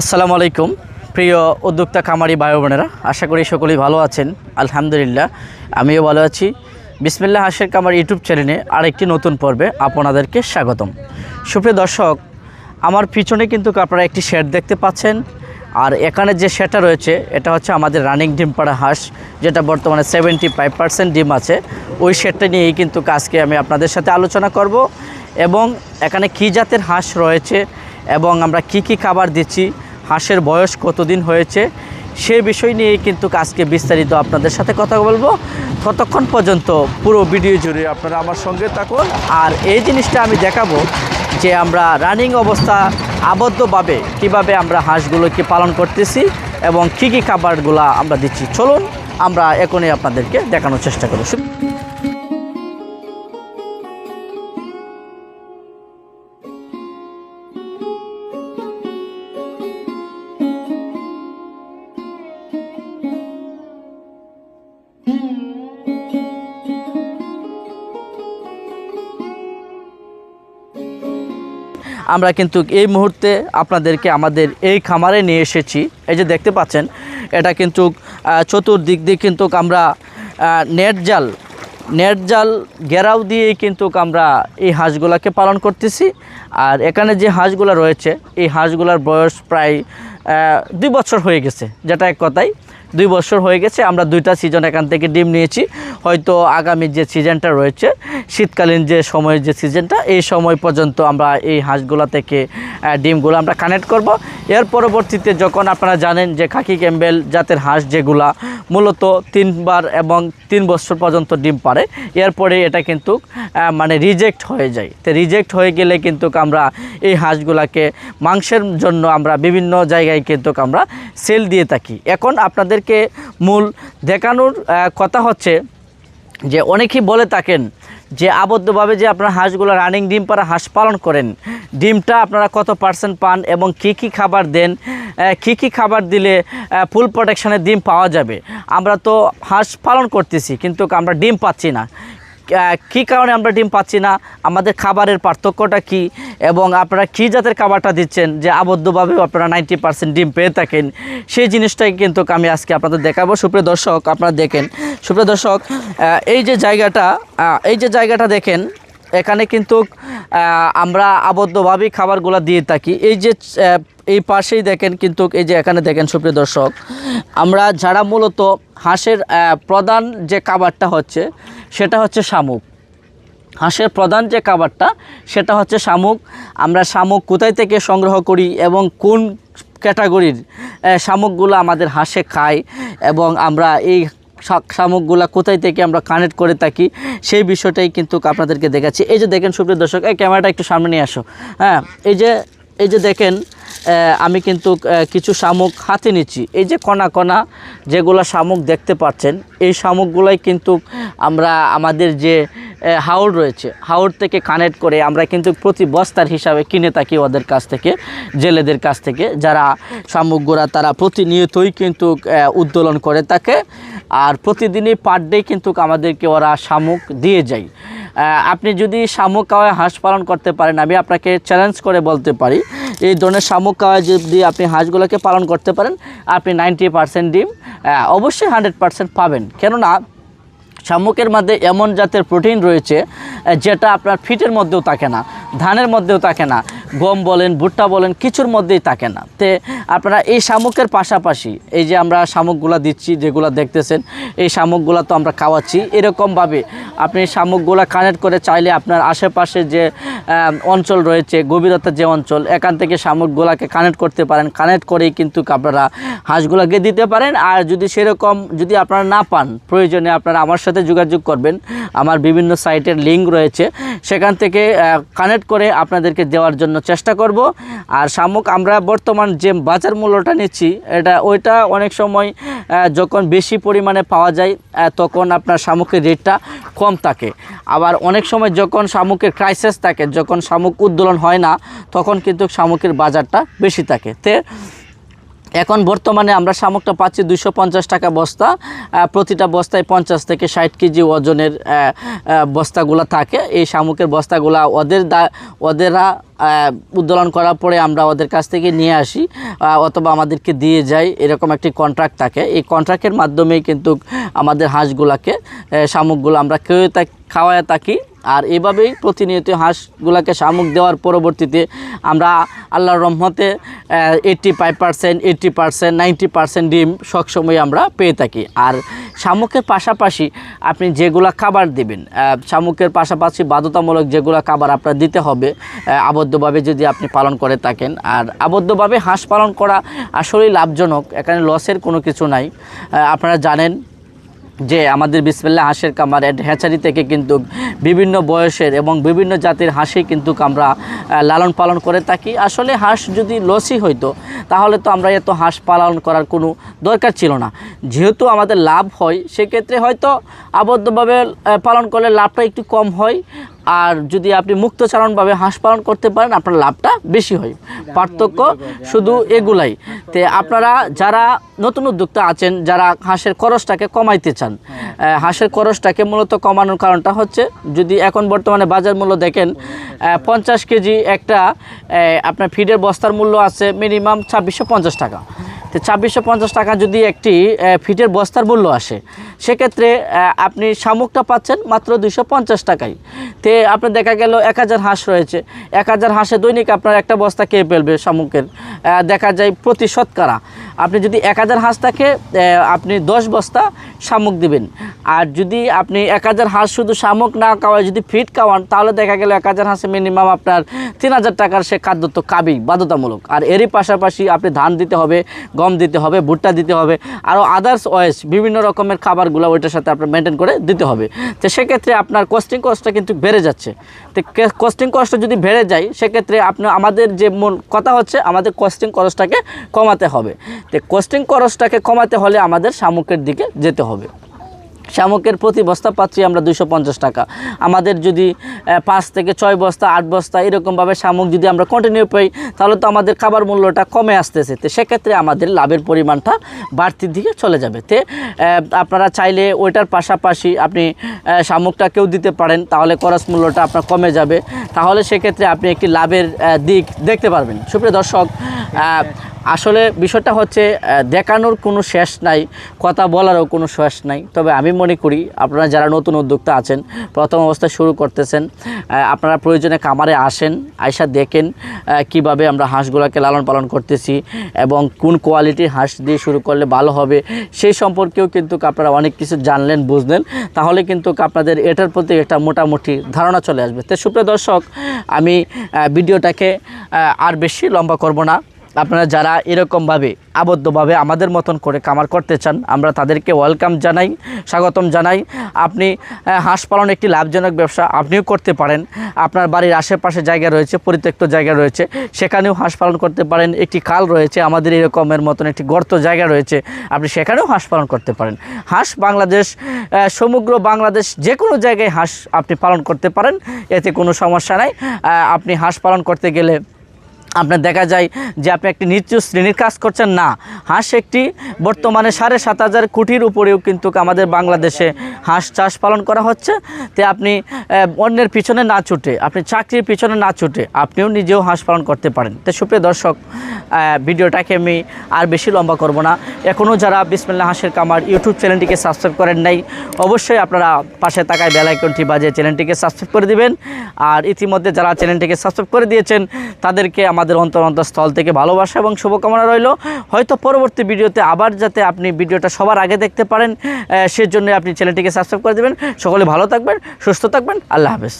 আসসালামু আলাইকুম। প্রিয় উদ্যোক্তা খামারি ভাই বোনেরা, আশা করি সকলেই ভালো আছেন। আলহামদুলিল্লাহ, আমিও ভালো আছি। বিসমিল্লাহ হাসের কামার ইউটিউব চ্যানেলে আরেকটি নতুন পর্বে আপনাদেরকে স্বাগতম। সুপ্রিয় দর্শক, আমার পিছনে কিন্তু আপনারা একটি শেড দেখতে পাচ্ছেন। আর এখানে যে শেডটা রয়েছে, এটা হচ্ছে আমাদের রানিং ডিম পাড়া হাঁস, যেটা বর্তমানে সেভেন্টি ফাইভ পার্সেন্ট ডিম আছে। ওই শেডটা নিয়েই কিন্তু আজকে আমি আপনাদের সাথে আলোচনা করব। এবং এখানে কী জাতের হাঁস রয়েছে এবং আমরা কি কি খাবার দিচ্ছি, হাঁসের বয়স কতদিন হয়েছে, সে বিষয় নিয়ে কিন্তু আজকে বিস্তারিত আপনাদের সাথে কথা বলব। ততক্ষণ পর্যন্ত পুরো ভিডিও জুড়ে আপনারা আমার সঙ্গে থাকুন। আর এই জিনিসটা আমি দেখাবো যে আমরা রানিং অবস্থা আবদ্ধভাবে কীভাবে আমরা হাঁসগুলোকে পালন করতেছি এবং কি কি খাবারগুলো আমরা দিচ্ছি। চলুন, আমরা এখনই আপনাদেরকে দেখানোর চেষ্টা করি। আমরা কিন্তু এই মুহূর্তে আপনাদেরকে আমাদের এই খামারে নিয়ে এসেছি। এই যে দেখতে পাচ্ছেন, এটা কিন্তু চতুর্দিক দিয়ে কিন্তু আমরা নেট জাল নেট জাল ঘেরাও দিয়েই কিন্তু আমরা এই হাঁসগুলাকে পালন করতেছি। আর এখানে যে হাঁসগুলো রয়েছে, এই হাঁসগুলোর বয়স প্রায় দুই বছর হয়ে গেছে, যেটা এক কথায়। দুই বছর হয়ে গেছে, আমরা দুইটা সিজন এখান থেকে ডিম নিয়েছি। হয়তো আগামী যে সিজনটা রয়েছে, শীতকালীন যে সময়ের যে সিজনটা এই সময় পর্যন্ত আমরা এই হাঁসগুলা থেকে ডিমগুলো আমরা কানেক্ট করব। এর পরবর্তীতে যখন আপনারা জানেন যে খাকি ক্যাম্বেল জাতের হাঁস যেগুলা মূলত তিনবার এবং তিন বছর পর্যন্ত ডিম পারে এরপরে এটা কিন্তু মানে রিজেক্ট হয়ে যায়। তো রিজেক্ট হয়ে গেলে কিন্তু আমরা এই হাঁসগুলাকে মাংসের জন্য আমরা বিভিন্ন জায়গায় কিন্তু আমরা সেল দিয়ে থাকি। এখন আপনাদেরকে মূল দেখানোর কথা হচ্ছে যে অনেকেই বলে থাকেন যে আবদ্ধভাবে যে আপনারা হাঁসগুলো রানিং ডিম পাড়া হাঁস পালন করেন, ডিমটা আপনারা কত পার্সেন্ট পান এবং কি কি খাবার দেন কি কি খাবার দিলে ফুল প্রোটেকশনের ডিম পাওয়া যাবে? আমরা তো হাঁস পালন করতেছি, কিন্তু আমরা ডিম পাচ্ছি না। কী কারণে আমরা ডিম পাচ্ছি না? আমাদের খাবারের পার্থক্যটা কি? এবং আপনারা কী জাতের খাবারটা দিচ্ছেন যে আবদ্ধভাবে আপনারা নাইনটি পার্সেন্ট ডিম পেয়ে থাকেন? সেই জিনিসটাই কিন্তু আমি আজকে আপনাদের দেখাবো। সুপ্রিয় দর্শক, আপনারা দেখেন। সুপ্রিয় দর্শক এই যে জায়গাটা এই যে জায়গাটা দেখেন এখানে কিন্তু আমরা আবদ্ধভাবেই খাবারগুলো দিয়ে থাকি। এই যে এই পাশেই দেখেন কিন্তু, এই যে এখানে দেখেন সুপ্রিয় দর্শক, আমরা যারা মূলত হাঁসের প্রধান যে খাবারটা হচ্ছে, সেটা হচ্ছে শামুক। হাঁসের প্রধান যে খাবারটা, সেটা হচ্ছে শামুক। আমরা শামুক কোথায় থেকে সংগ্রহ করি এবং কোন ক্যাটাগরির শামুকগুলো আমাদের হাঁসে খায় এবং আমরা এই শামুকগুলা কোথায় থেকে আমরা কানেক্ট করে থাকি, সেই বিষয়টাই কিন্তু আপনাদেরকে দেখাচ্ছি। এই যে দেখেন সুপ্রিয় দর্শক, এই ক্যামেরাটা একটু সামনে নিয়ে আসো। হ্যাঁ এই যে এই যে দেখেন আমি কিন্তু কিছু শামুক হাতে নিচ্ছি। এই যে কণা কণা যেগুলো শামুক দেখতে পাচ্ছেন, এই শামুকগুলাই কিন্তু আমরা আমাদের যে হাওড় রয়েছে হাওড় থেকে কানেক্ট করে আমরা কিন্তু প্রতি বস্তার হিসাবে কিনে থাকি ওদের কাছ থেকে, জেলেদের কাছ থেকে। যারা শামুকগুলা তারা প্রতিনিয়তই কিন্তু উত্তোলন করে থাকে। আর প্রতিদিনই পার ডে কিন্তু আমাদেরকে ওরা শামুক দিয়ে যায়। আপনি যদি শামুক খাওয়ায় হাঁস পালন করতে পারেন, আমি আপনাকে চ্যালেঞ্জ করে বলতে পারি। এই ধরনের শামুক কাজ যদি আপনি হাঁসগুলোকে পালন করতে পারেন, আপনি নাইনটি পার্সেন্ট ডিম অবশ্যই হান্ড্রেড পার্সেন্ট পাবেন। কেননা শামুকের মধ্যে এমন জাতের প্রোটিন রয়েছে যেটা আপনার ফিটের মধ্যেও থাকে না, ধানের মধ্যেও থাকে না, গম বলেন, ভুট্টা বলেন, কিছুর মধ্যেই থাকে না। তে আপনারা এই শামুকের পাশাপাশি, এই যে আমরা শামুকগুলা দিচ্ছি, যেগুলো দেখতেছেন, এই শামুকগুলা তো আমরা খাওয়াচ্ছি। এরকমভাবে আপনি শামুকগুলা কানেক্ট করে চাইলে আপনার আশেপাশে যে অঞ্চল রয়েছে গভীরতার যে অঞ্চল, এখান থেকে শামুকগুলাকে কানেক্ট করতে পারেন। কানেক্ট করেই কিন্তু আপনারা হাঁসগুলাকে দিতে পারেন। আর যদি সেরকম যদি আপনারা না পান, প্রয়োজনে আপনারা আমার সাথে যোগাযোগ করবেন। আমার বিভিন্ন সাইটের লিঙ্ক রয়েছে। সেখান থেকে কানেক্ট করে আপনাদেরকে দেওয়ার জন্য চেষ্টা করব। আর শামুক, আমরা বর্তমান যে বাজার মূল্যটা নিচ্ছি, এটা, ওইটা অনেক সময় যখন বেশি পরিমাণে পাওয়া যায় তখন আপনার শামুকের রেটটা কম থাকে। আবার অনেক সময় যখন শামুকের ক্রাইসিস থাকে, যখন শামুক উদ্দোলন হয় না, তখন কিন্তু শামুকের বাজারটা বেশি থাকে। তে এখন বর্তমানে আমরা শামুকটা পাচ্ছি দুশো পঞ্চাশ টাকা বস্তা প্রতিটা বস্তায় পঞ্চাশ থেকে ষাট কেজি ওজনের বস্তাগুলা থাকে। এই শামুকের বস্তাগুলা ওদের দা, ওদেরা উত্তোলন করার পরে আমরা ওদের কাছ থেকে নিয়ে আসি অথবা আমাদেরকে দিয়ে যাই এরকম একটি কন্ট্রাক্ট থাকে। এই কন্ট্রাক্টের মাধ্যমেই কিন্তু আমাদের হাঁসগুলাকে শামুকগুলো আমরা কেউ খাওয়ায় থাকি। আর এভাবেই প্রতিনিয়ত হাঁসগুলাকে শামুক দেওয়ার পরবর্তীতে আমরা আল্লাহর রহমতে eighty five percent eighty percent ninety percent ডিম সবসময় আমরা পেয়ে থাকি। আর শামুকের পাশাপাশি আপনি যেগুলা খাবার দিবেন শামুকের পাশাপাশি বাধ্যতামূলক যেগুলো খাবার আপনার দিতে হবে আহ, আবদ্ধভাবে যদি আপনি পালন করে থাকেন, আর আবদ্ধভাবে হাঁস পালন করা আসলেই লাভজনক, এখানে লসের কোনো কিছু নাই। আপনারা জানেন যে আমাদের বিসমিল্লা হাঁসের কামার এড হ্যাচারি থেকে কিন্তু বিভিন্ন বয়সের এবং বিভিন্ন জাতির হাঁসি কিন্তু আমরা লালন পালন করে থাকি। আসলে হাঁস যদি লসই হইতো, তাহলে তো আমরা এত হাঁস পালন করার কোনো দরকার ছিল না। যেহেতু আমাদের লাভ হয়, সেক্ষেত্রে হয়তো আবদ্ধভাবে পালন করলে লাভটা একটু কম হয়। আর যদি আপনি মুক্তচারণভাবে হাঁস পালন করতে পারেন, আপনার লাভটা বেশি হয়। পার্থক্য শুধু এগুলাই। তে আপনারা যারা নতুন উদ্যোক্তা আছেন, যারা হাঁসের খরচটাকে কমাইতে চান হাঁসের খরচটাকে মূলত কমানোর কারণটা হচ্ছে, যদি এখন বর্তমানে বাজার মূল্য দেখেন পঞ্চাশ কেজি একটা আপনার ফিডের বস্তার মূল্য আছে মিনিমাম ছাব্বিশশো পঞ্চাশ টাকা। তো ছাব্বিশশো টাকা যদি একটি ফিটের বস্তার মূল্য আসে, সেক্ষেত্রে আপনি শামুকটা পাচ্ছেন মাত্র দুশো টাকায়। তে আপনার দেখা গেল এক হাজার হাঁস রয়েছে। এক হাজার হাঁসে দৈনিক আপনার একটা বস্তা কে ফেলবে শামুকের। দেখা যায় প্রতি শতকরা। আপনি যদি এক হাজার হাঁস থাকে আপনি দশ বস্তা শামুক দিবেন। আর যদি আপনি এক হাজার হাঁস শুধু শামুক না খাওয়ায় যদি ফিট খাওয়ান, তাহলে দেখা গেল এক হাজার হাঁসে মিনিমাম আপনার তিন হাজার টাকার সে খাদ্য তো খাবেই, বাধ্যতামূলক। আর এরই পাশাপাশি আপনি ধান দিতে হবে, গম দিতে হবে, ভুট্টা দিতে হবে আরও আদার্স ওয়েস বিভিন্ন রকমের খাবারগুলো ওইটার সাথে আপনার মেনটেন করে দিতে হবে। তো সেক্ষেত্রে আপনার কস্টিং কস্টটা কিন্তু বেড়ে যাচ্ছে। তো কস্টিং কস্ট যদি বেড়ে যায়, সেক্ষেত্রে আপনার আমাদের যে মূল কথা হচ্ছে, আমাদের কস্টিং খরচটাকে কমাতে হবে। তো কোস্টিং খরচটাকে কমাতে হলে আমাদের শামুকের দিকে যেতে হবে। শামুকের প্রতি বস্তা পাচ্ছি আমরা দুশো টাকা। আমাদের যদি পাঁচ থেকে ছয় বস্তা, আট বস্তা এরকমভাবে শামুক যদি আমরা কন্টিনিউ পাই, তাহলে তো আমাদের খাবার মূল্যটা কমে আসতেছে। তো সেক্ষেত্রে আমাদের লাভের পরিমাণটা বাড়তির দিকে চলে যাবে। তে আপনারা চাইলে ওইটার পাশাপাশি আপনি শামুকটাকেও দিতে পারেন, তাহলে খরচ মূল্যটা আপনার কমে যাবে। তাহলে সেক্ষেত্রে আপনি একটি লাভের দিক দেখতে পারবেন। সুপ্রিয় দর্শক আসলে বিষয়টা হচ্ছে দেখানোর কোনো শেষ নাই, কথা বলারও কোনো শেষ নাই। তবে আমি মনে করি, আপনারা যারা নতুন উদ্যোক্তা আছেন, প্রথম অবস্থায় শুরু করতেছেন আপনারা প্রয়োজনে কামারে আসেন, আয়সা দেখেন কীভাবে আমরা হাঁসগুলোকে লালন পালন করতেছি এবং কোন কোয়ালিটির হাঁস দিয়ে শুরু করলে ভালো হবে, সেই সম্পর্কেও কিন্তু আপনারা অনেক কিছু জানলেন, বুঝলেন। তাহলে কিন্তু আপনাদের এটার প্রতি একটা মোটামুটি ধারণা চলে আসবে। তো সুপ্রিয় দর্শক, আমি ভিডিওটাকে আর বেশি লম্বা করব না। আপনারা যারা এরকমভাবে, আবদ্ধভাবে আমাদের মতন করে কামার করতে চান, আমরা তাদেরকে ওয়েলকাম জানাই, স্বাগতম জানাই। আপনি হাঁস পালন একটি লাভজনক ব্যবসা, আপনিও করতে পারেন। আপনার বাড়ির আশেপাশে জায়গা রয়েছে, পরিত্যক্ত জায়গা রয়েছে, সেখানেও হাঁস পালন করতে পারেন। একটি খাল রয়েছে, আমাদের এরকমের মতন একটি গর্ত জায়গা রয়েছে, আপনি সেখানেও হাঁস পালন করতে পারেন। হাঁস বাংলাদেশ সমগ্র বাংলাদেশ যে কোনো জায়গায় হাঁস আপনি পালন করতে পারেন, এতে কোনো সমস্যা নাই। আপনি হাঁস পালন করতে গেলে আপনার দেখা যায় যে আপনি একটি নিচু শ্রেণির কাজ করছেন, না। হাঁস একটি বর্তমানে সাড়ে সাত হাজার কোটির উপরেও কিন্তু আমাদের বাংলাদেশে হাঁস চাষ পালন করা হচ্ছে। তে আপনি অন্যের পিছনে না ছুটে, আপনি চাকরির পিছনে না ছুটে আপনিও নিজেও হাঁস পালন করতে পারেন। তো সুপ্রিয় দর্শক ভিডিওটাকে আমি আর বেশি লম্বা করব না। এখনও যারা বিসমিল্লা হাঁসের কামার ইউটিউব চ্যানেলটিকে সাবস্ক্রাইব করেন নাই, অবশ্যই আপনারা পাশে থাকায় বেলাইকনটি বাজে চ্যানেলটিকে সাবস্ক্রাইব করে দিবেন। আর ইতিমধ্যে যারা চ্যানেলটিকে সাবস্ক্রাইব করে দিয়েছেন, তাদেরকে আমাদের অন্তর অন্তঃস্থল থেকে ভালোবাসা এবং শুভকামনা রইল। হয়তো পরবর্তী ভিডিওতে আবার যাতে আপনি ভিডিওটা সবার আগে দেখতে পারেন সেজন্য আপনি চ্যানেলটিকে সাবস্ক্রাইব করে দেবেন। সকলে ভালো থাকবেন, সুস্থ থাকবেন, আল্লাহ হাফেজ।